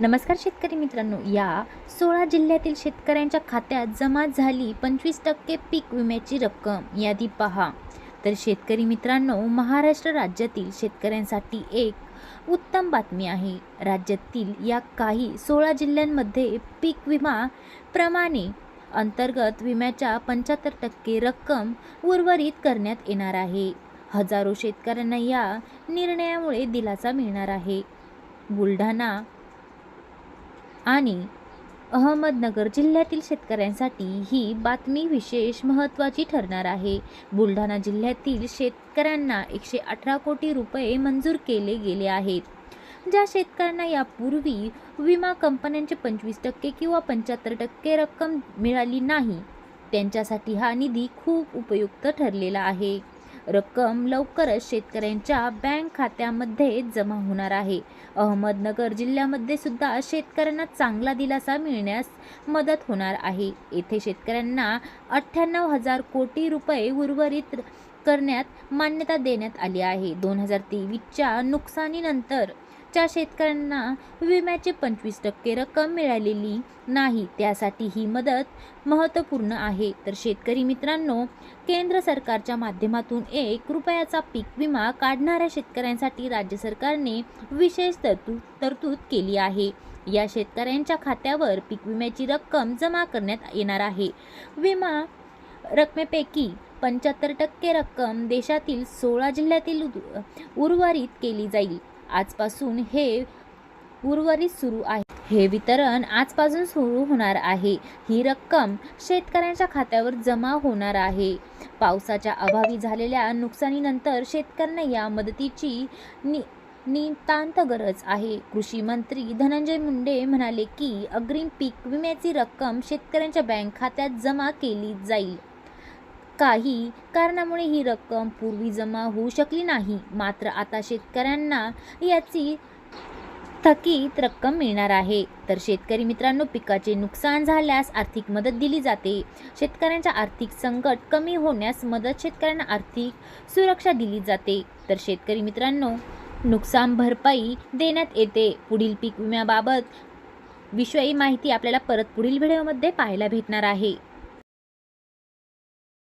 नमस्कार शेतकरी मित्रांनो. या सोळा जिल्ह्यातील शेतकऱ्यांच्या खात्यात जमा झाली पंचवीस टक्के पीक विम्याची रक्कम. यादी पहा. तर शेतकरी मित्रांनो महाराष्ट्र राज्यातील शेतकऱ्यांसाठी एक उत्तम बातमी आहे. राज्यातील या काही सोळा जिल्ह्यांमध्ये पीक विमा प्रमाणे अंतर्गत विम्याच्या पंच्याहत्तर टक्के रक्कम उर्वरित करण्यात येणार आहे. हजारो शेतकऱ्यांना या निर्णयामुळे दिलासा मिळणार आहे. बुलढाणा आणि अहमदनगर जिल्ह्यातील शेतकऱ्यांसाठी ही बातमी विशेष महत्त्वाची ठरणार आहे. बुलढाणा जिल्ह्यातील शेतकऱ्यांना एकशे अठरा कोटी रुपये मंजूर केले गेले आहेत. ज्या शेतकऱ्यांना यापूर्वी विमा कंपन्यांचे पंचवीस टक्के किंवा पंच्याहत्तर टक्के रक्कम मिळाली नाही त्यांच्यासाठी हा निधी खूप उपयुक्त ठरलेला आहे. रक्कम लवकरच शेतकऱ्यांच्या बँक खात्यामध्ये जमा होणार आहे. अहमदनगर जिल्ह्यामध्ये सुद्धा शेतकऱ्यांना चांगला दिलासा मिळण्यास मदत होणार आहे. येथे शेतकऱ्यांना अठ्ठ्याण्णव हजार कोटी रुपये उर्वरित करण्यात मान्यता देण्यात आली आहे. दोन हजार तेवीसच्या नुकसानीनंतर च्या शेतकऱ्यांना विम्याचे पंचवीस टक्के रक्कम मिळालेली नाही त्यासाठी ही मदत महत्त्वपूर्ण आहे. तर शेतकरी मित्रांनो केंद्र सरकारच्या माध्यमातून एक रुपयाचा पीक विमा काढणाऱ्या शेतकऱ्यांसाठी राज्य सरकारने विशेष तरतूद तरतूद केली आहे. या शेतकऱ्यांच्या खात्यावर पीक विम्याची रक्कम जमा करण्यात येणार आहे. विमा रकमेपैकी पंच्याहत्तर टक्के रक्कम देशातील सोळा जिल्ह्यातील उर्वरित केली जाईल. आजपासून हे उर्वरित सुरू आहे. हे वितरण आजपासून सुरू होणार आहे. ही रक्कम शेतकऱ्यांच्या खात्यावर जमा होणार आहे. पावसाच्या अभावी झालेल्या नुकसानीनंतर शेतकऱ्यांना या मदतीची नि नितांत गरज आहे. कृषी मंत्री धनंजय मुंडे म्हणाले की अग्रिम पीक विम्याची रक्कम शेतकऱ्यांच्या बँक खात्यात जमा केली जाईल. काही कारणामुळे ही रक्कम पूर्वी जमा होऊ शकली नाही. मात्र आता शेतकऱ्यांना याची थकीत रक्कम मिळणार आहे. तर शेतकरी मित्रांनो पिकाचे नुकसान झाल्यास आर्थिक मदत दिली जाते. शेतकऱ्यांच्या आर्थिक संकट कमी होण्यास मदत शेतकऱ्यांना आर्थिक सुरक्षा दिली जाते. तर शेतकरी मित्रांनो नुकसान भरपाई देण्यात येते. पुढील पीक विम्याबाबत विषयी माहिती आपल्याला परत पुढील व्हिडिओमध्ये पाहायला भेटणार आहे.